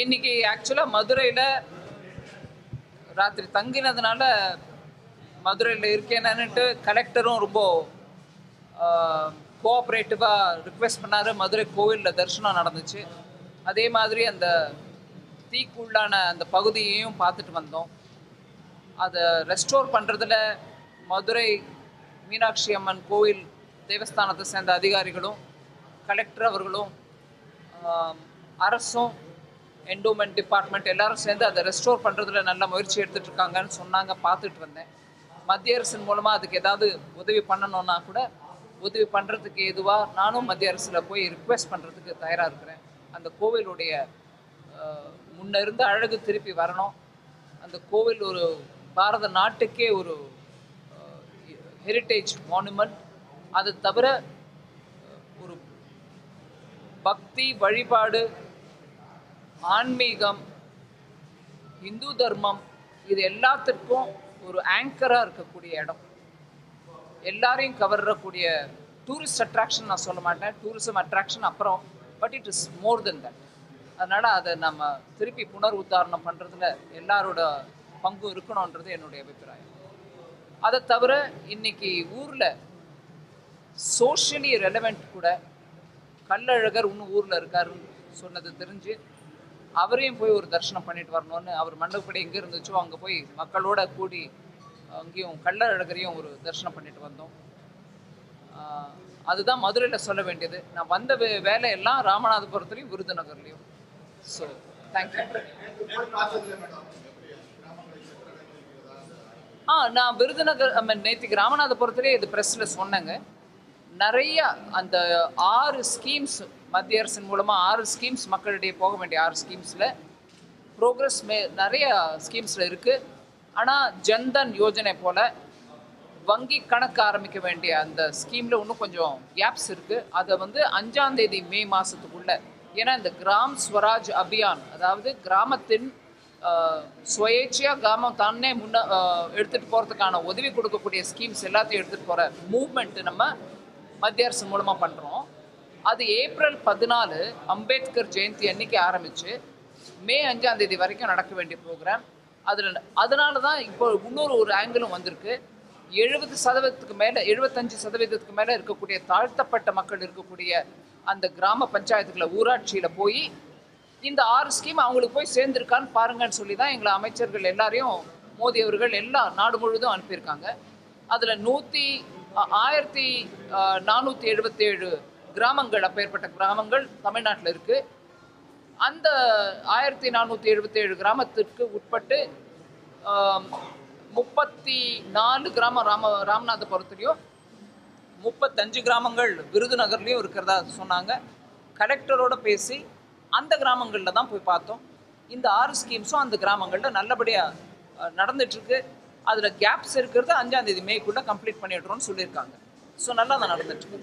இன்னைக்கு ஆக்சுவலாக மதுரையில் ராத்திரி தங்கினதுனால மதுரையில் இருக்கேனான்ட்டு கலெக்டரும் ரொம்ப கோஆப்ரேட்டிவாக ரிக்வெஸ்ட் பண்ணார். மதுரை கோவிலில் தரிசனம் நடந்துச்சு. அதே மாதிரி அந்த தீக்குள்ளான அந்த பகுதியையும் பார்த்துட்டு வந்தோம். அதை ரெஸ்டோர் பண்ணுறதுல மதுரை மீனாட்சி அம்மன் கோவில் தேவஸ்தானத்தை சேர்ந்த அதிகாரிகளும் கலெக்டர் அவர்களும் அரசும் என்டோமெண்ட் டிபார்ட்மெண்ட் எல்லாரும் சேர்ந்து அதை ரெஸ்டோர் பண்ணுறதுல நல்ல முயற்சி எடுத்துகிட்டு இருக்காங்கன்னு சொன்னாங்க பார்த்துட்டு வந்தேன். மத்திய அரசின் மூலமாக அதுக்கு ஏதாவது உதவி பண்ணணும்னா கூட உதவி பண்ணுறதுக்கு எதுவாக நானும் மத்திய அரசில் போய் ரிக்வெஸ்ட் பண்ணுறதுக்கு தயாராக இருக்கிறேன். அந்த கோவிலுடைய அஹ், முன்ன இருந்த அழகு திருப்பி வரணும். அந்த கோவில் ஒரு பாரத நாட்டுக்கே ஒரு ஹெரிட்டேஜ் மானுமெண்ட் அது தவிர ஒரு பக்தி வழிபாடு ஆன்மீகம் இந்து தர்மம் இது எல்லாத்திற்கும் ஒரு ஆங்கராக இருக்கக்கூடிய இடம். எல்லாரையும் கவர்றக்கூடிய டூரிஸ்ட் அட்ராக்ஷன் நான் சொல்ல மாட்டேன். டூரிசம் அட்ராக்ஷன் அப்புறம் but it is more than that அதனால் அதை நம்ம திருப்பி புனர் உத்தாரணம் பண்ணுறதுல எல்லாரோட பங்கும் இருக்கணுன்றது என்னுடைய அபிப்பிராயம். அதை தவிர இன்னைக்கு ஊரில் சோஷியலி ரெலவெண்ட் கூட கள்ளழகர் இன்னும் ஊரில் இருக்காருன்னு சொன்னது தெரிஞ்சு அவரையும் போய் ஒரு தரிசனம் பண்ணிட்டு வரணும்னு அவர் மண்டபப்படி எங்கே இருந்துச்சோ அங்கே போய் மக்களோட கூடி அங்கேயும் கள்ளழகரையும் ஒரு தரிசனம் பண்ணிட்டு வந்தோம். அதுதான் மதுரையில் சொல்ல வேண்டியது. நான் வந்த வே வேலையெல்லாம் ராமநாதபுரத்துலேயும் விருதுநகர்லேயும். ஸோ தேங்க்யூ ஆ நான் விருதுநகர் ஐ மீன் நேற்றுக்கு ராமநாதபுரத்துலேயே இது ப்ரெஸ்ஸில் சொன்னேங்க. நிறைய அந்த ஆறு ஸ்கீம்ஸ் மத்திய அரசின் மூலமாக ஆறு ஸ்கீம்ஸ் மக்களிடையே போக வேண்டிய ஆறு ஸ்கீம்ஸில் ப்ரோக்ரஸ் மே நிறைய ஸ்கீம்ஸில் இருக்குது ஆனால் ஜன்தன் யோஜனை போல் வங்கி கணக்கு ஆரம்பிக்க வேண்டிய அந்த ஸ்கீமில் இன்னும் கொஞ்சம் கேப்ஸ் இருக்குது அதை வந்து அஞ்சாந்தேதி மே மாதத்துக்குள்ளே ஏன்னா இந்த கிராம் ஸ்வராஜ் அபியான் அதாவது கிராமத்தின் சுயேட்சையாக கிராமம் தானே முன்ன எடுத்துகிட்டு போகிறதுக்கான உதவி கொடுக்கக்கூடிய ஸ்கீம்ஸ் எல்லாத்தையும் எடுத்துகிட்டு போகிற மூவ்மெண்ட்டு நம்ம மத்திய அரசு மூலமாக பண்ணுறோம் அது ஏப்ரல் பதினாலு அம்பேத்கர் ஜெயந்தி அன்னைக்கு ஆரம்பித்து மே அஞ்சாம் தேதி வரைக்கும் நடக்க வேண்டிய ப்ரோக்ராம் அதில் அதனால தான் இப்போ இன்னொரு ஒரு ஆங்கிளும் வந்திருக்கு. எழுபது சதவீதத்துக்கு மேலே எழுபத்தஞ்சு சதவீதத்துக்கு மேலே இருக்கக்கூடிய தாழ்த்தப்பட்ட மக்கள் இருக்கக்கூடிய அந்த கிராம பஞ்சாயத்துக்களை ஊராட்சியில் போய் இந்த ஆறு ஸ்கீம் அவங்களுக்கு போய் சேர்ந்துருக்கான்னு பாருங்கன்னு சொல்லி தான் எங்களை அமைச்சர்கள் எல்லாரையும் மோடி அவர்கள் எல்லா நாடு முழுவதும் அனுப்பியிருக்காங்க. அதில் நூற்றி ஆயிரத்தி நானூற்றி எழுபத்தேழு கிராமங்கள் அப்பேற்பட்ட கிராமங்கள் தமிழ்நாட்டில் இருக்குது அந்த ஆயிரத்தி நானூற்றி எழுபத்தேழு கிராமத்திற்கு உட்பட்டு முப்பத்தி நாலு கிராமம் ராம ராமநாதபுரத்துலேயும் முப்பத்தஞ்சு கிராமங்கள் விருதுநகர்லேயும் இருக்கிறதா சொன்னாங்க. கலெக்டரோட பேசி அந்த கிராமங்களில் தான் போய் பார்த்தோம். இந்த ஆறு ஸ்கீம்ஸும் அந்த கிராமங்களில் நல்லபடியாக நடந்துட்டுருக்கு அதில் கேப்ஸ் இருக்கிறது அஞ்சாம் தேதி மேக்குள்ளே கம்ப்ளீட் பண்ணிடுறோம்னு சொல்லியிருக்காங்க. ஸோ நல்லா தான் நடந்துட்டுருக்கு